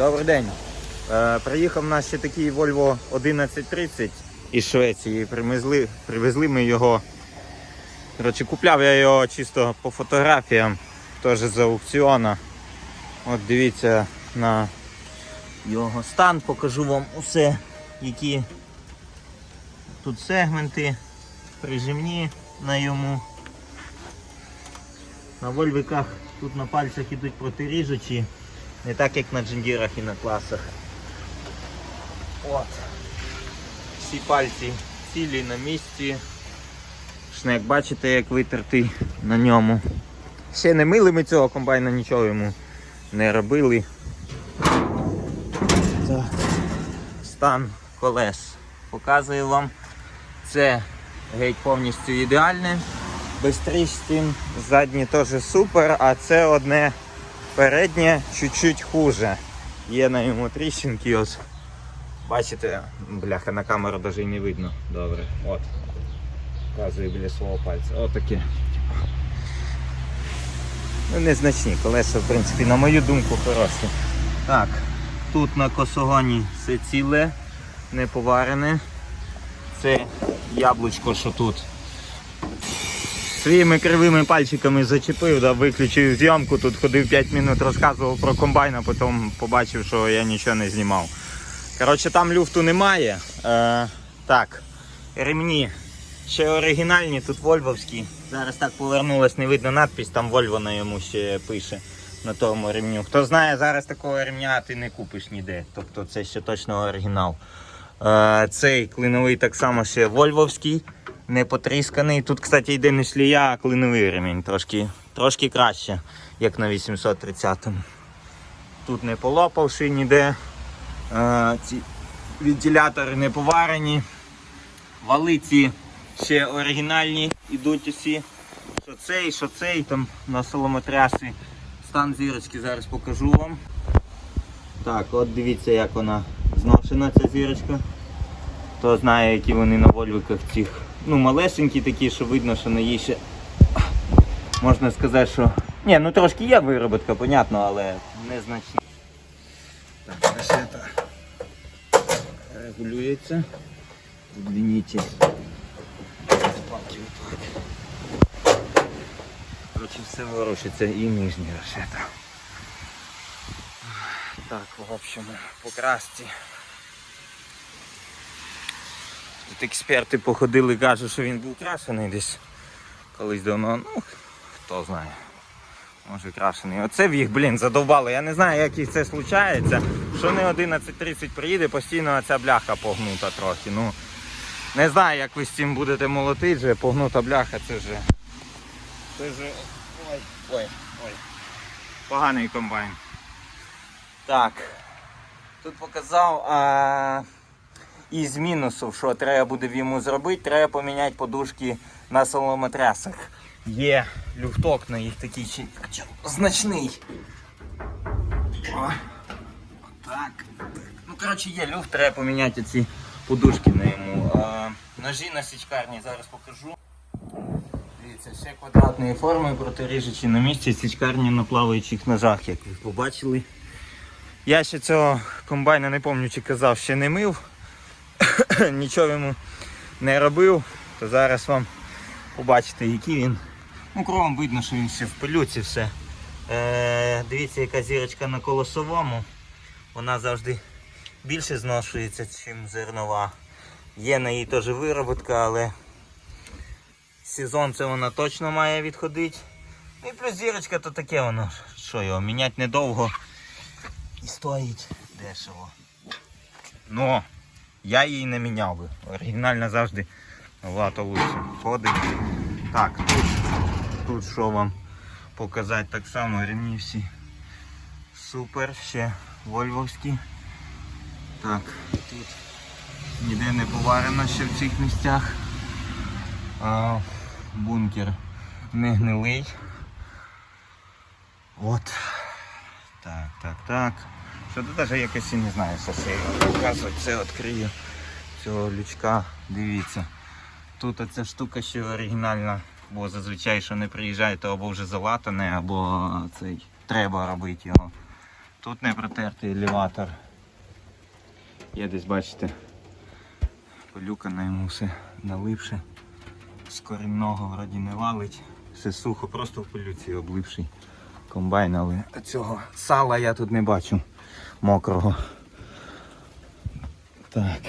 Добрий день. Е, приїхав у нас ще такий Volvo 1130 із Швеції. Привезли, привезли ми його. Коротше, купляв я його чисто по фотографіям, теж з аукціона. От дивіться на його стан, покажу вам усе, які тут сегменти прижимні на йому. На вольвиках тут на пальцях ідуть протиріжучі, не так як на джиндірах і на класах. От. Всі пальці цілі на місці. Шнек, бачите, як витертий на ньому. Ще не мили ми цього комбайна, нічого йому не робили. Так. Стан колес. Показую вам. Це геть повністю ідеальне. Без тріщин, задні теж супер, а це одне переднє чуть-чуть хуже. Є на йому тріщинки. Ось. Бачите, бляха на камеру навіть не видно. Добре. От. Показую біля свого пальця. Отаке. Ну, незначні колеса, в принципі, на мою думку, хороші. Так, тут на косогоні все ціле, не поварене. Це яблучко, що тут. Своїми кривими пальчиками зачепив, да, виключив зйомку, тут ходив 5 минут, розказував про комбайн, а потім побачив, що я нічого не знімав. Коротше, там люфту немає. Е, так, ремні ще оригінальні, тут вольвовські. Зараз так повернулось, не видно надпись, там Вольво на йому ще пише на тому ремню. Хто знає, зараз такого ремня ти не купиш ніде. Тобто це ще точно оригінал. Е, цей клиновий так само ще вольвовський, не потрісканий. Тут, кстати, йде не шлія, а клиновий ремінь. Трошки, трошки краще, як на 830-му. Тут не полопавши ніде. Е, ці вентилятори не поварені. Валиці ще оригінальні, ідуть усі. Що цей, що цей, там на соломотрясі. Стан зірочки зараз покажу вам. Так, от дивіться, як вона зношена ця зірочка. Хто знає, які вони на вольвиках цих. Ну, малесенькі такі, що видно, що на їй ще можна сказати, що. Ні, ну трошки є вироботка, понятно, але незначні. Так, решета регулюється. Извините. Короче, все ворушиться і нижня решета. Так, в общем, по. Тут експерти походили, кажуть, що він був крашений десь колись давно. Ну, хто знає. Може крашений. Оце в їх, блін, задовбало. Я не знаю, як їх це случається. Що не 11.30 приїде, постійно ця бляха погнута трохи. Ну, не знаю, як ви з цим будете молотити, вже погнута бляха, це вже. Це вже. Ой, ой, ой. Поганий комбайн. Так. Тут показав а, із мінусів, що треба буде йому зробити, треба поміняти подушки на соломотрясах. Є люфток на їх такий значний. О, так. Ну, коротше, є люфт, треба поміняти ці подушки на йому. А, ножі на січкарні зараз покажу. Дивіться, ще квадратної форми, протиріжучі на місці, січкарні на плаваючих ножах, як ви побачили. Я ще цього комбайна не пам'ятаю, чи казав, ще не мив. Нічого йому не робив, то зараз вам побачите, який він. Ну, кровом видно, що він ще в пилюці все. Е, дивіться, яка зірочка на колосовому. Вона завжди більше зношується, ніж зернова. Є на її теж вироботка, але сезон це вона точно має відходити. Ну і плюс зірочка то таке воно. Що його, міняти недовго і стоїть дешево. Ну, я її не міняв би. Оригінальна завжди набагато лучше ходить. Так, тут, тут що вам показати так само ремні всі. Супер, ще вольвовські. Так, тут ніде не поварено ще в цих місцях. А, бункер не гнилий. От. Так, так, так. Що тут навіть якось і не знаю, що це. Це відкрию цього лючка. Дивіться. Тут оця штука ще оригінальна, бо зазвичай, що не приїжджає, то або вже залатане, або цей треба робити його. Тут не протертий елеватор. Є десь, бачите, полюка на йому все наливше. З корінного вроді не валить. Все сухо, просто в полюці облипший комбайн, але цього сала я тут не бачу мокрого. Так.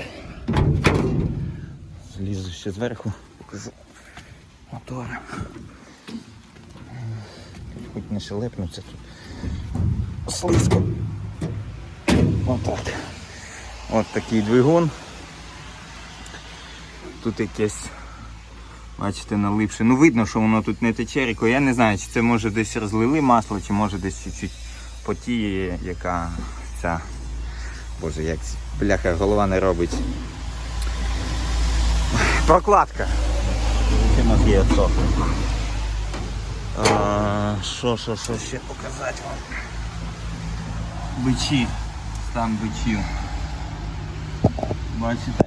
Злізу ще зверху, покажу мотори. Хоч не шелепнуться тут. Слизько. Отак. От такий двигун. Тут якесь, бачите, наливше. Ну видно, що воно тут не тече рікою. Я не знаю, чи це може десь розлили масло, чи може десь чуть-чуть потіє, яка ця. Боже, як бляха голова не робить. Прокладка. Отсохло. А, Що, що, що ще показати вам? Бичі. Стан бичів. Бачите?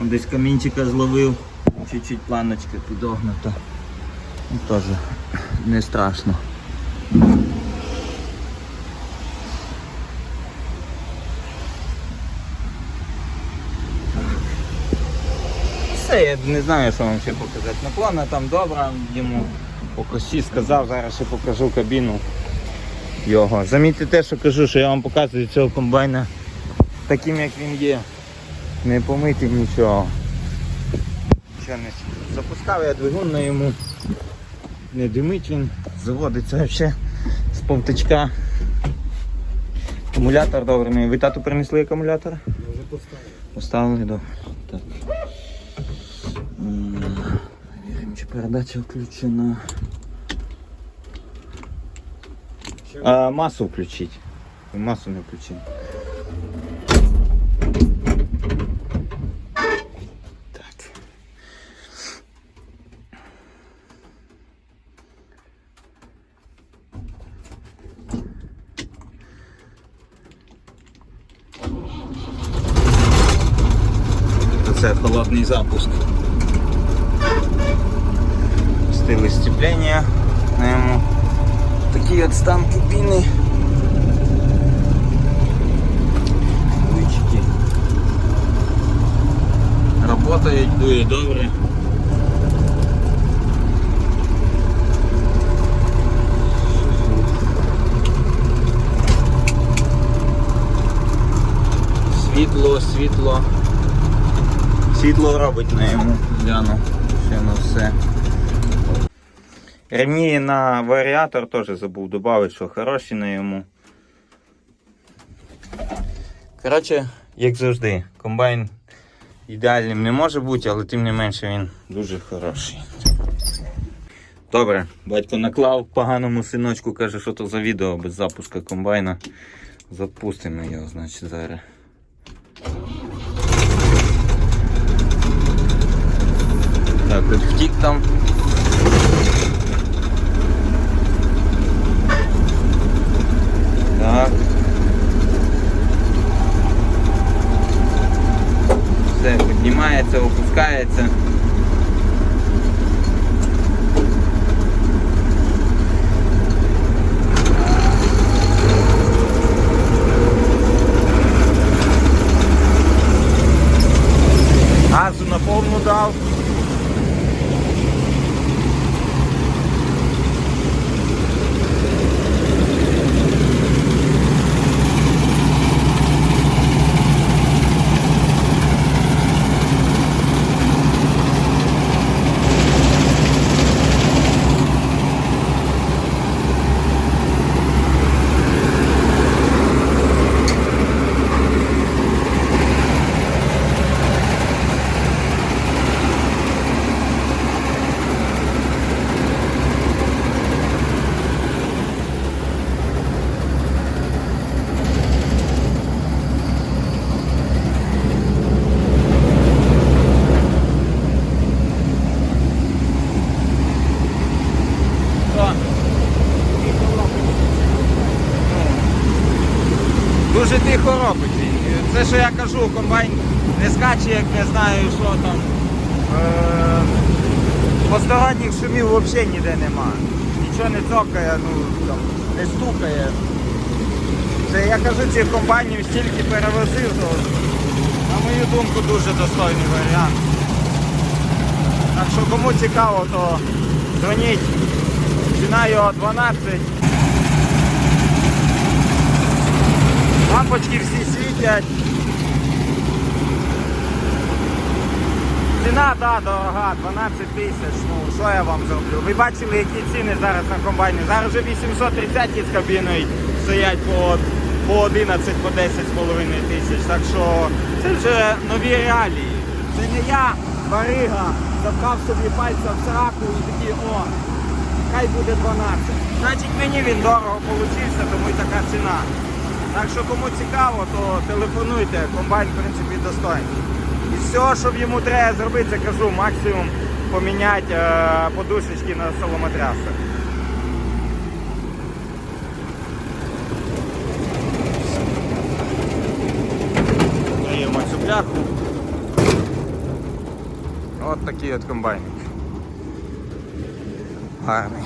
Десь камінчика зловив, чуть-чуть планочка підогнута. Ну, теж не страшно. Все, я не знаю, що вам ще показати. Наклона там добра, йому по косі сказав, зараз ще покажу кабіну його. Замітьте те, що кажу, що я вам показую цього комбайна таким, як він є. Не помити нічого. Запускав я двигун на йому. Не димить він, заводиться взагалі з повтичка. Акумулятор добрий. Ви тату принесли акумулятор? Вже поставив. Поставили, добре. Так. Віримо, чи передача включена. А, масу включіть. Масу не включили. Це холодний запуск. Стили сцеплення на йому. Такий от стан кабіни. Вичики. Работають дуже добре. Світло, світло. Світло робить на йому. Гляну. Ще на все. Ремні на варіатор теж забув додати, що хороші на йому. Коротше, як завжди, комбайн ідеальним не може бути, але тим не менше він дуже хороший. Добре, батько наклав поганому синочку, каже, що то за відео без запуска комбайна. Запустимо його, значить, зараз. Так, от втік там. Так. Все, піднімається, опускається. Газу на повну дав. Що? Дуже тихо робить. Це, що я кажу, комбайн не скаче, як не знаю, що там. Е, Посторонніх шумів взагалі ніде нема. Нічого не цокає, ну там, не стукає. Це я кажу, цих комбайнів стільки перевозив, то на мою думку дуже достойний варіант. Так що кому цікаво, то дзвоніть. Ціна його 12. Лампочки всі світять. Ціна, да, дорога, 12 тисяч. Ну, що я вам зроблю? Ви бачили, які ціни зараз на комбайні. Зараз вже 830 з кабіною стоять по, по 11, по 10 з половиною тисяч. Так що це вже нові реалії. Це не я, барига, запхав собі пальця в сраку і такий, о, хай буде 12. Значить мені він дорого получився, тому і така ціна. Так що кому цікаво, то телефонуйте, комбайн в принципі достойний. І все, що йому треба зробити, це кажу, максимум поміняти е, подушечки на соломотрясах. Даємо цю бляху. От такий от комбайник. Гарний.